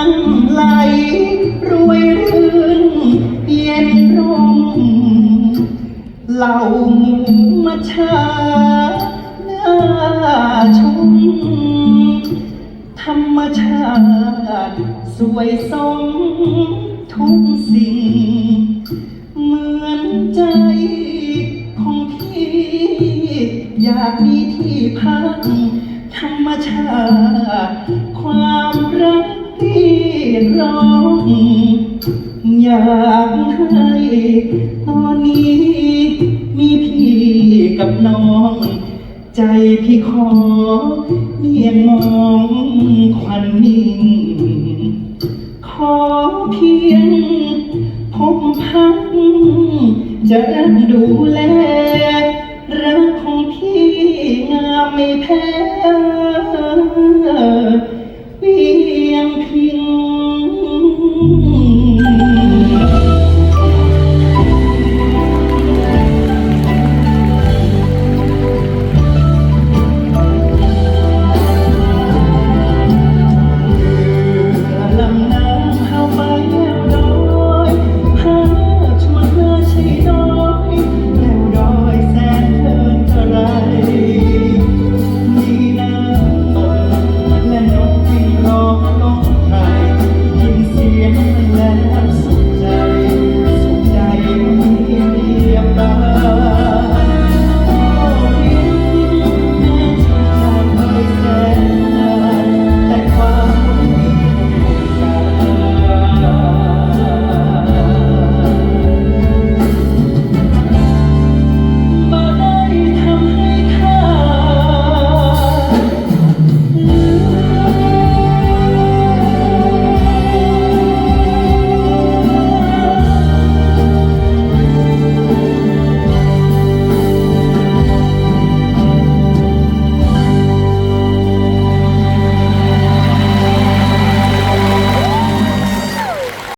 น้ำไหลรวยรื่นเย็นร่มเหล่าหมูมาชาหน้าชมธรรมชาติสวยสมทุกสิ่ง เหมือนใจของพี่ อยากมีที่พักธรรมชาติ ร้องอยากให้ตอนนี้ มีพี่กับน้อง ใจพี่ขอเมียงมองควันนิ่ง ขอเพียงพบพักจะดูแล